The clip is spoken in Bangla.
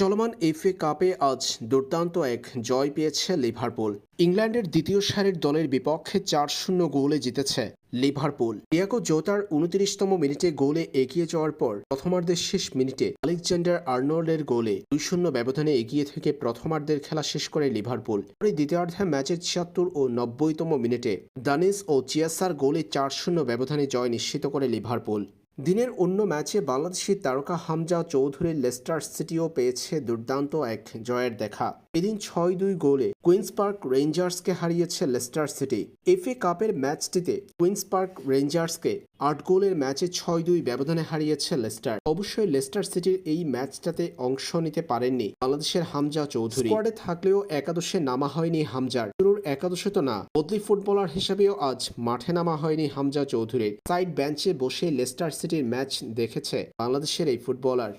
চলমান এফএ কাপে আজ দুর্দান্ত এক জয় পেয়েছে লিভারপুল। ইংল্যান্ডের দ্বিতীয় সারির দলের বিপক্ষে চার শূন্য গোলে জিতেছে লিভারপুল। ডিয়াগো জোতার উনত্রিশতম মিনিটে গোলে এগিয়ে যাওয়ার পর প্রথমার্ধের শেষ মিনিটে আলেকজান্ডার আর্নল্ডের গোলে দুই শূন্য ব্যবধানে এগিয়ে থেকে প্রথমার্ধের খেলা শেষ করে লিভারপুল। পরে দ্বিতীয়ার্ধে ম্যাচের ছিয়াত্তর ও নব্বইতম মিনিটে দানিস ও চিয়াসার গোলে চার শূন্য ব্যবধানে জয় নিশ্চিত করে লিভারপুল। দিনের অন্য ম্যাচে বাংলাদেশি তারকা হামজা চৌধুরীর লেস্টার সিটিও পেয়েছে দুর্দান্ত এক জয়ের দেখা। এদিন ছয় দুই গোলে কুইন্স পার্ক রেঞ্জার্সকে হারিয়েছে লেস্টার সিটি। এফএ কাপের ম্যাচটিতে কুইন্স পার্ক রেঞ্জার্সকে আট গোলের ম্যাচে ছয় দুই ব্যবধানে হারিয়েছে লেস্টার। অবশ্যই লেস্টার সিটির এই ম্যাচটাতে অংশ নিতে পারেননি বাংলাদেশের হামজা চৌধুরী। স্কোয়াডে থাকলেও একাদশে নামা হয়নি হামজার। শুরুর একাদশে তো না। বদলি ফুটবলার হিসেবেও আজ মাঠে নামা হয়নি হামজা চৌধুরীর সাইড বেঞ্চে বসে লেস্টার সিটির ম্যাচ দেখেছে বাংলাদেশের এই ফুটবলার।